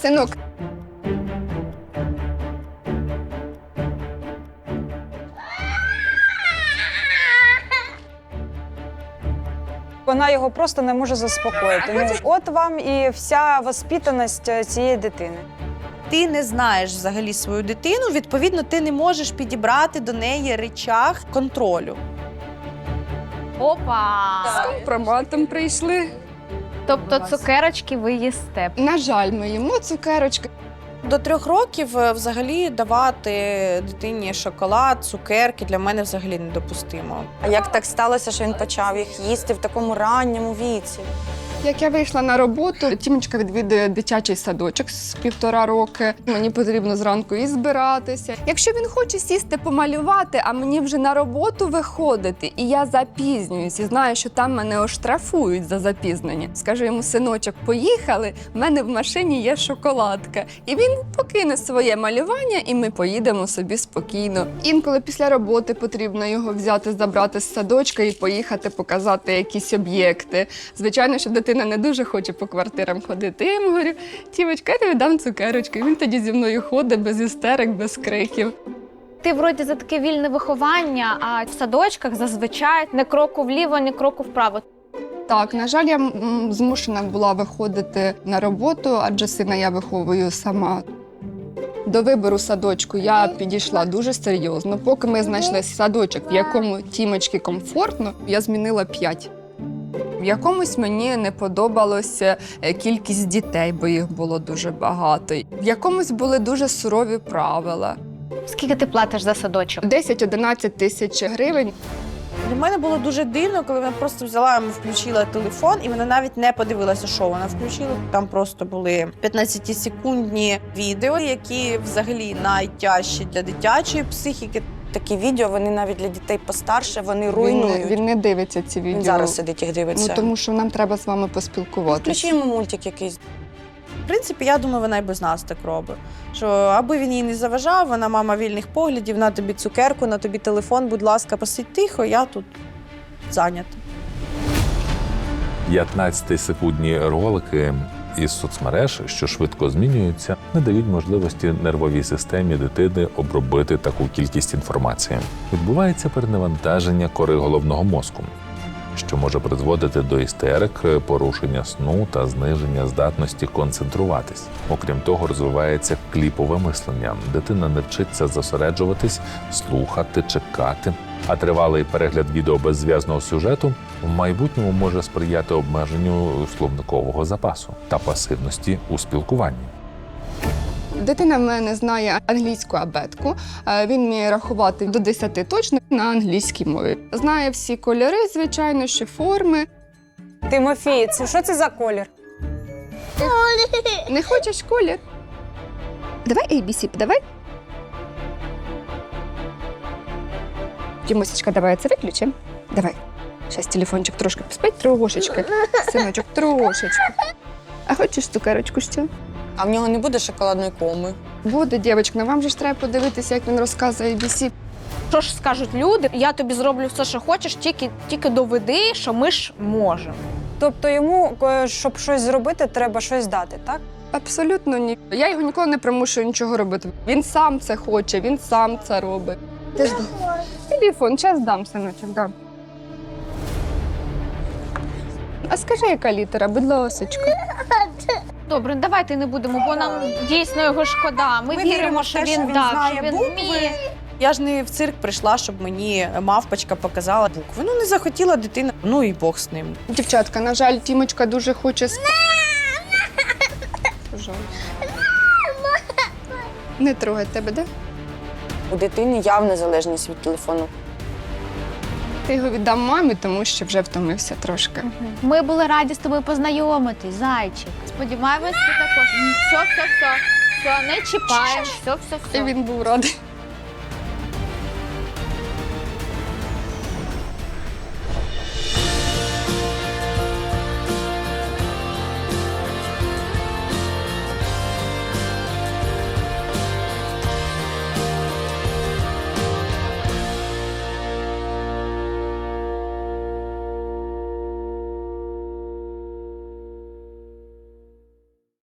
Синок, Вона його просто не може заспокоїти. Ну, от вам і вся воспитаність е, цієї дитини. Ти не знаєш взагалі свою дитину, відповідно, ти не можеш підібрати до неї речах контролю. Опа! з компроматом прийшли. Тобто цукерочки ви їсте. На жаль, ми їмо цукерочки. До трьох років е, взагалі давати дитині шоколад, цукерки для мене взагалі недопустимо. А як так сталося, що він почав їх їсти в такому ранньому віці? Як я вийшла на роботу, Тімочка відвідує дитячий садочок з півтора роки. Мені потрібно зранку і збиратися. Якщо він хоче сісти помалювати, а мені вже на роботу виходити, і я запізнююсь, і знаю, що там мене оштрафують за запізнення. Скажу йому, синочок, поїхали. в мене в машині є шоколадка. І він покине своє малювання, і ми поїдемо собі спокійно. Інколи після роботи потрібно його взяти, забрати з садочка і поїхати показати якісь об'єкти. Звичайно, що дитина не дуже хоче по квартирам ходити. Я йому говорю, тівочка, я тобі дам цукерочку. І він тоді зі мною ходить без істерик, без криків. Ти вроді за таке вільне виховання, а в садочках зазвичай не кроку вліво, ні кроку вправо. Так, на жаль, я змушена була виходити на роботу, адже сина я виховую сама. До вибору садочку я підійшла дуже серйозно. Поки ми знайшли садочок, в якому тімочки комфортно, я змінила п'ять. В якомусь мені не подобалося е, кількість дітей, бо їх було дуже багато. В якомусь були дуже сурові правила. Скільки ти платиш за садочок? 10-11 тисяч гривень. Для мене було дуже дивно, коли вона просто взяла включила телефон, і вона навіть не подивилася, що вона включила. Там просто були 15-секундні відео, які взагалі найтяжчі для дитячої психіки. Такі відео, вони навіть для дітей постарше, вони Він, руйнують. він не дивиться ці відео. Він зараз сидить їх дивиться. Ну тому що нам треба з вами поспілкуватися. Включи йому мультик якийсь. В принципі, я думаю, вона і без нас так робить. Що аби він їй не заважав, вона мама вільних поглядів, на тобі цукерку, на тобі телефон, будь ласка, посидь тихо, я тут зайнята. 15-секундні ролики із соцмереж, що швидко змінюються, не дають можливості нервовій системі дитини обробити таку кількість інформації. Відбувається перенавантаження кори головного мозку, що може призводити до істерик, порушення сну та зниження здатності концентруватись. Окрім того, розвивається кліпове мислення. Дитина не вчиться зосереджуватись, слухати, чекати. А тривалий перегляд відео беззв'язного сюжету в майбутньому може сприяти обмеженню словникового запасу та пасивності у спілкуванні. Дитина в мене знає англійську абетку. Е, Він вміє рахувати до 10 точно на англійській мові. Знає всі кольори, звичайно, ще форми. Тимофій, це що це за колір? Не хочеш колір? Давай ABC, давай. Тімосечка, давай це виключимо. Давай. Щас телефончик трошки поспить, трошечки. Синочок, трошечки. А хочеш цукерочку ще? А в нього не буде шоколадної коми. Буде, дівчатка, ну вам же ж треба подивитися, як він розказує ABC. Що ж скажуть люди? Я тобі зроблю все, що хочеш, тільки, тільки доведи, що ми ж можемо. Тобто йому, е, щоб щось зробити, треба щось дати, так? Абсолютно ні. Я його ніколи не примушую нічого робити. Він сам це хоче, він сам це робить. Ти ж телефон, час дам, синочок, дам. А скажи, яка літера, будь ласочка. Добре, давайте не будемо, бо нам дійсно його шкода. Ми, Ми віримо, віримо в що те, він, що він так, знає що він букви. вміє. Я ж не в цирк прийшла, щоб мені мавпочка показала букви. Ну не захотіла дитина, ну і Бог з ним. Дівчатка, на жаль, Тімочка дуже хоче спати. Пожалуйста. Не трогай тебе, да? У дитини явна залежність від телефону. Я його віддам мамі, тому що вже втомився трошки. Ми були раді з тобою познайомитись, зайчик. Сподіваємось, ти також. Все, все, все. Все, не чіпаємо. Все, все, І він був радий.